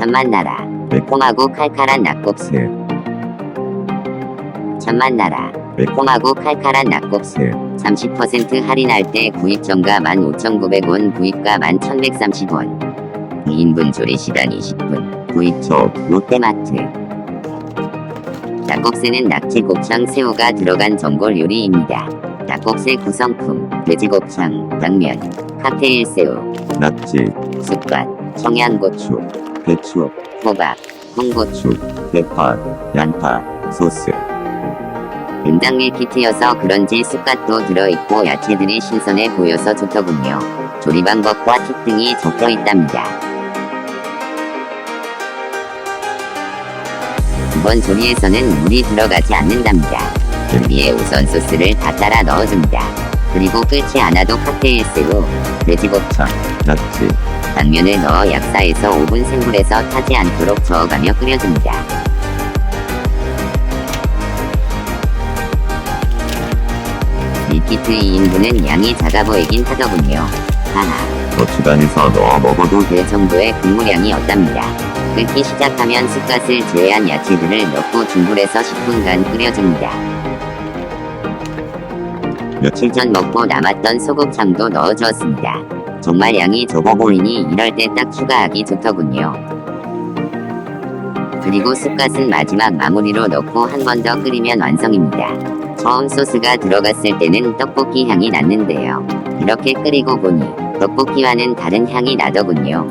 천만 나라. 매콤하고 칼칼한 낙곱새. 천만 나라. 매콤하고 칼칼한 낙곱새. 30% 할인할 때 구입정가 15,900원, 구입가 11,130원. 2인분 조리 시간 20분. 구입처 롯데마트. 낙곱새는 낙지 곱창 새우가 들어간 전골 요리입니다. 낙곱새 구성품, 돼지 곱창, 당면, 칵테일 새우, 낙지, 쑥갓, 청양고추, 배추, 호박, 홍고추, 대파, 양파, 소스. 은당밀 키트여서 그런지 쑥갓도 들어있고 야채들이 신선해 보여서 좋더군요. 조리 방법과 팁 등이 적혀 있답니다. 이번 조리에서는 물이 들어가지 않는답니다. 그 위에 우선 소스를 다 따라 넣어줍니다. 그리고 끓지 않아도 칵테일 새우, 돼지곱창, 낙지, 당면을 넣어 약 4에서 5분 생불에서 타지 않도록 저어가며 끓여줍니다. 밀키트 2인분은 양이 작아 보이긴 하더군요. 하하, 고추가 해서 넣어 먹어도 그 정도의 국물량이 없답니다. 끓기 시작하면 쑥갓을 제외한 야채들을 넣고 중불에서 10분간 끓여줍니다. 며칠 전 먹고 남았던 소곱창도 넣어주었습니다. 정말 양이 적어 보이니 이럴 때 딱 추가하기 좋더군요. 그리고 쑥갓은 마지막 마무리로 넣고 한 번 더 끓이면 완성입니다. 처음 소스가 들어갔을 때는 떡볶이 향이 났는데요. 이렇게 끓이고 보니 떡볶이와는 다른 향이 나더군요.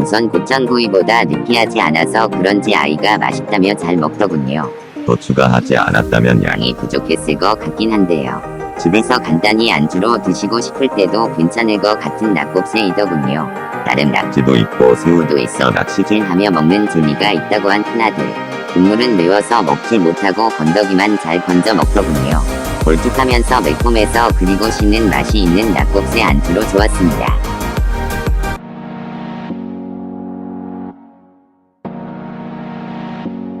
우선 곱창구이보다 느끼하지 않아서 그런지 아이가 맛있다며 잘 먹더군요. 더 추가하지 않았다면 양. 양이 부족했을 것 같긴 한데요. 집에서 간단히 안주로 드시고 싶을 때도 괜찮을 것 같은 낙곱새이더군요. 나름 낙지도 있고 새우도 있어 낚시질하며 먹는 재미가 있다고 한 큰아들. 국물은 매워서 먹지 못하고 건더기만 잘 건져 먹더군요. 걸쭉하면서 매콤해서 그리고 씹는 맛이 있는 낙곱새 안주로 좋았습니다.